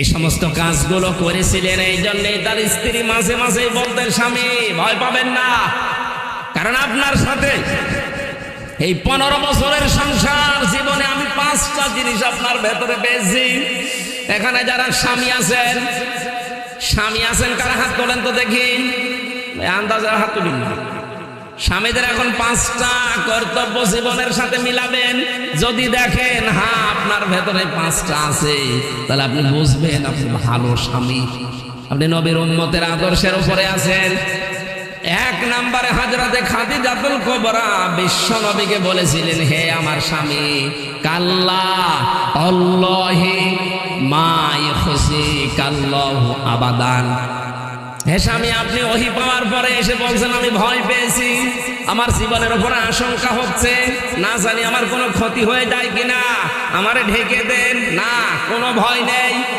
এই সমস্ত কাজগুলো করেছিলেন, এই জন্যে তার স্ত্রী মাঝে মাঝে বলতেন, স্বামী, ভয় পাবেন না। কারণ আপনার সাথে এই পনেরো বছরের সংসার জীবনে আমি পাঁচটা জিনিস আপনার ভেতরে পেয়েছি। এখানে যারা স্বামী আছেন স্বামী আছেন কারা হাত তোলেন তো দেখি। আন্দাজের হাত তুলিন না। স্বামীদের এখন পাঁচটা কর্তব্য জীবনের সাথে মিলাবেন। যদি দেখেন হ্যাঁ আপনার ভেতরে পাঁচটা আছে। তাহলে আপনি বুঝবেন আপনি ভালো স্বামী। আপনি নবীর উন্মতের আদর্শের উপরে আছেন। এক নম্বরে হাজরাতে খাদি জাতুল কোবরা বিশ্ব নবীকে বলেছিলেন, হে আমার স্বামী, কাল্লা অল্লাহি মাই খুশি কাল্লাহ আবাদান। হে স্বামী, আপনি ওহি পাওয়ার পরে এসে বলছেন, আমি ভয় পেয়েছি। আমার জীবনের উপরে আশঙ্কা হচ্ছে। না জানি আমার কোনো ক্ষতি হয়ে যায় কিনা। আমারে ঢেকে দেন। না কোনো ভয় নেই।